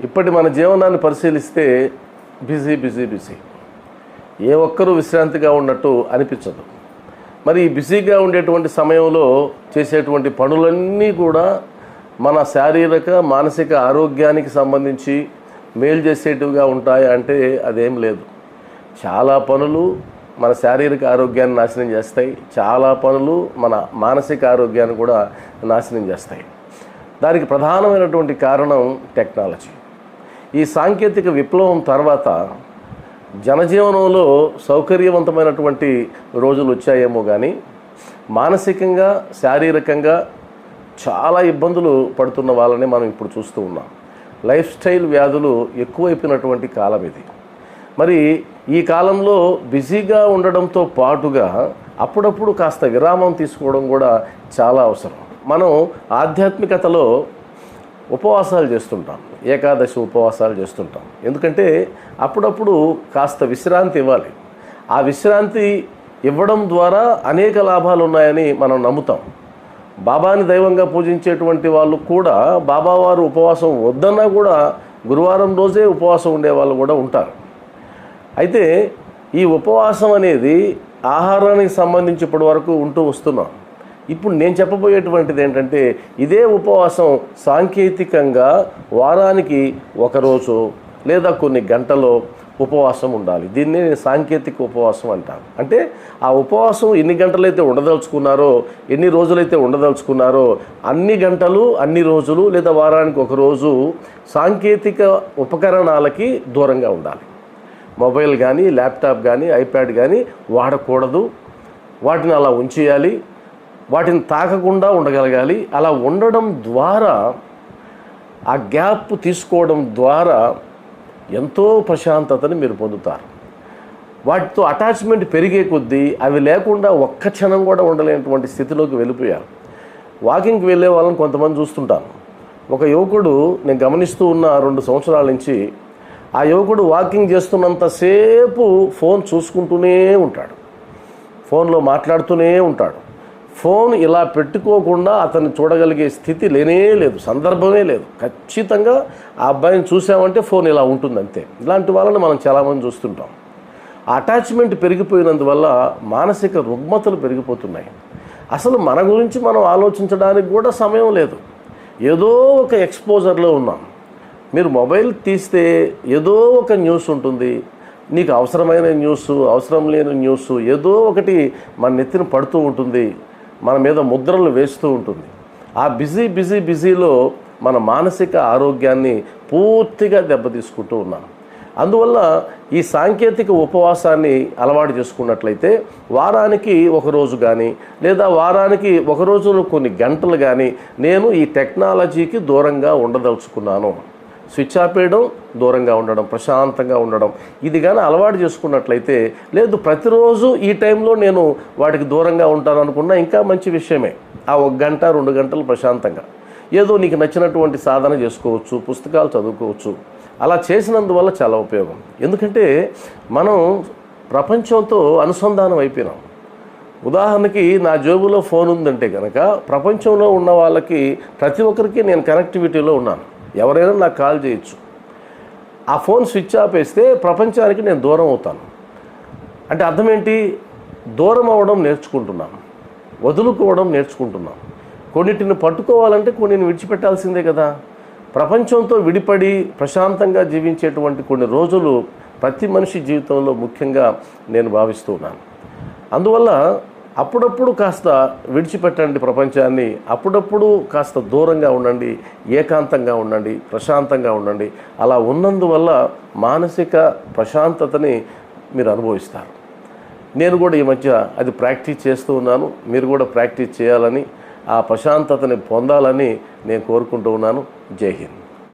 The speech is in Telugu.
ఇప్పటి మన జీవనాన్ని పరిశీలిస్తే బిజీ బిజీ బిజీ. ఏ ఒక్కరూ విశ్రాంతిగా ఉన్నట్టు అనిపించదు. మరి ఈ బిజీగా ఉండేటువంటి సమయంలో చేసేటువంటి పనులన్నీ కూడా మన శారీరక మానసిక ఆరోగ్యానికి సంబంధించి మేలు చేసేటివిగా ఉంటాయి అంటే అదేం లేదు. చాలా పనులు మన శారీరక ఆరోగ్యాన్ని నాశనం చేస్తాయి. చాలా పనులు మన మానసిక ఆరోగ్యాన్ని కూడా నాశనం చేస్తాయి. దానికి ప్రధానమైనటువంటి కారణం టెక్నాలజీ. ఈ సాంకేతిక విప్లవం తర్వాత జనజీవనంలో సౌకర్యవంతమైనటువంటి రోజులు వచ్చాయేమో కానీ మానసికంగా శారీరకంగా చాలా ఇబ్బందులు పడుతున్న వాళ్ళని మనం ఇప్పుడు చూస్తూ ఉన్నాం. లైఫ్ స్టైల్ వ్యాధులు ఎక్కువైపోయినటువంటి కాలం ఇది. మరి ఈ కాలంలో బిజీగా ఉండడంతో పాటుగా అప్పుడప్పుడు కాస్త విరామం తీసుకోవడం కూడా చాలా అవసరం. మనం ఆధ్యాత్మికతలో ఉపవాసాలు చేస్తుంటాం. ఏకాదశి ఉపవాసాలు చేస్తుంటాం. ఎందుకంటే అప్పుడప్పుడు కాస్త విశ్రాంతి ఇవ్వాలి. ఆ విశ్రాంతి ఇవ్వడం ద్వారా అనేక లాభాలు ఉన్నాయని మనం నమ్ముతాం. బాబాని దైవంగా పూజించేటువంటి వాళ్ళు కూడా బాబావారు ఉపవాసం వద్దన్నా కూడా గురువారం రోజే ఉపవాసం ఉండే వాళ్ళు కూడా ఉంటారు. అయితే ఈ ఉపవాసం అనేది ఆహారానికి సంబంధించి ఇప్పటి వరకు ఉంటూ వస్తున్నాం. ఇప్పుడు నేను చెప్పబోయేటువంటిది ఏంటంటే ఇదే ఉపవాసం సాంకేతికంగా వారానికి ఒకరోజు లేదా కొన్ని గంటలో ఉపవాసం ఉండాలి. దీన్ని నేను సాంకేతిక ఉపవాసం అంటాను అంటే ఆ ఉపవాసం ఎన్ని గంటలైతే ఉండదలుచుకున్నారో ఎన్ని రోజులైతే ఉండదలుచుకున్నారో అన్ని గంటలు అన్ని రోజులు లేదా వారానికి ఒక రోజు సాంకేతిక ఉపకరణాలకి దూరంగా ఉండాలి. మొబైల్ కానీ ల్యాప్టాప్ కానీ ఐప్యాడ్ కానీ వాడకూడదు. వాటిని అలా ఉంచేయాలి. వాటిని తాకకుండా ఉండగలగాలి. అలా ఉండడం ద్వారా ఆ గ్యాప్ తీసుకోవడం ద్వారా ఎంతో ప్రశాంతతని మీరు పొందుతారు. వాటితో అటాచ్మెంట్ పెరిగే కొద్దీ అవి లేకుండా ఒక్క క్షణం కూడా ఉండలేనటువంటి స్థితిలోకి వెళ్ళిపోయారు. వాకింగ్కి వెళ్ళే వాళ్ళని కొంతమంది చూస్తుంటాను ఒక యువకుడు నేను గమనిస్తూ ఉన్న రెండు సంవత్సరాల నుంచి ఆ యువకుడు వాకింగ్ చేస్తున్నంతసేపు ఫోన్ చూసుకుంటూనే ఉంటాడు. ఫోన్లో మాట్లాడుతూనే ఉంటాడు. ఫోన్ ఇలా పెట్టుకోకుండా అతన్ని చూడగలిగే స్థితి లేనే లేదు సందర్భమే లేదు. ఖచ్చితంగా ఆ అబ్బాయిని చూసామంటే ఫోన్ ఇలా ఉంటుంది అంతే ఇలాంటి వాళ్ళని మనం చాలామంది చూస్తుంటాం. అటాచ్మెంట్ పెరిగిపోయినందువల్ల మానసిక రుగ్మతలు పెరిగిపోతున్నాయి. అసలు మన గురించి మనం ఆలోచించడానికి కూడా సమయం లేదు. ఏదో ఒక ఎక్స్పోజర్లో ఉన్నాం. మీరు మొబైల్ తీస్తే ఏదో ఒక న్యూస్ ఉంటుంది. నీకు అవసరమైన న్యూస్ అవసరం లేని న్యూస్ ఏదో ఒకటి మన నెత్తిన పడుతూ ఉంటుంది. మన మీద ముద్రలు వేస్తూ ఉంటుంది. ఆ బిజీ బిజీ బిజీలో మన మానసిక ఆరోగ్యాన్ని పూర్తిగా దెబ్బతీసుకుంటూ ఉన్నాం. అందువల్ల ఈ సాంకేతిక ఉపవాసాన్ని అలవాటు చేసుకున్నట్లయితే వారానికి ఒక రోజు కానీ లేదా వారానికి ఒక కొన్ని గంటలు కానీ నేను ఈ టెక్నాలజీకి దూరంగా ఉండదలుచుకున్నాను. స్విచ్ ఆపేయడం దూరంగా ఉండడం ప్రశాంతంగా ఉండడం. ఇది కానీ అలవాటు చేసుకున్నట్లయితే లేదు ప్రతిరోజు ఈ టైంలో నేను వాటికి దూరంగా ఉంటాను అనుకున్నా ఇంకా మంచి విషయమే. ఆ ఒక గంట రెండు గంటలు ప్రశాంతంగా. ఏదో నీకు నచ్చినటువంటి సాధన చేసుకోవచ్చు పుస్తకాలు చదువుకోవచ్చు. అలా చేసినందువల్ల చాలా ఉపయోగం. ఎందుకంటే మనం ప్రపంచంతో అనుసంధానం అయిపోయినాం. ఉదాహరణకి నా జేబులో ఫోన్ ఉందంటే కనుక ప్రపంచంలో ఉన్న వాళ్ళకి ప్రతి ఒక్కరికి నేను కనెక్టివిటీలో ఉన్నాను. ఎవరైనా నాకు కాల్ చేయొచ్చు. ఆ ఫోన్ స్విచ్ ఆఫ్ వేస్తే ప్రపంచానికి నేను దూరం అవుతాను. అంటే అర్థం ఏంటి? దూరం అవ్వడం నేర్చుకుంటున్నాం. వదులుకోవడం నేర్చుకుంటున్నాం. కొన్నిటిని పట్టుకోవాలంటే కొన్నిని విడిచిపెట్టాల్సిందే కదా. ప్రపంచంతో విడిపడి ప్రశాంతంగా జీవించేటువంటి కొన్ని రోజులు ప్రతి మనిషి జీవితంలో ముఖ్యంగా నేను భావిస్తూ ఉన్నాను. అందువల్ల అప్పుడప్పుడు కాస్త విడిచిపెట్టండి ప్రపంచాన్ని. అప్పుడప్పుడు కాస్త దూరంగా ఉండండి ఏకాంతంగా ఉండండి ప్రశాంతంగా ఉండండి. అలా ఉన్నందువల్ల మానసిక ప్రశాంతతని మీరు అనుభవిస్తారు. నేను కూడా ఈ మధ్య అది ప్రాక్టీస్ చేస్తూ ఉన్నాను. మీరు కూడా ప్రాక్టీస్ చేయాలని ఆ ప్రశాంతతని పొందాలని నేను కోరుకుంటూ ఉన్నాను. జై హింద్.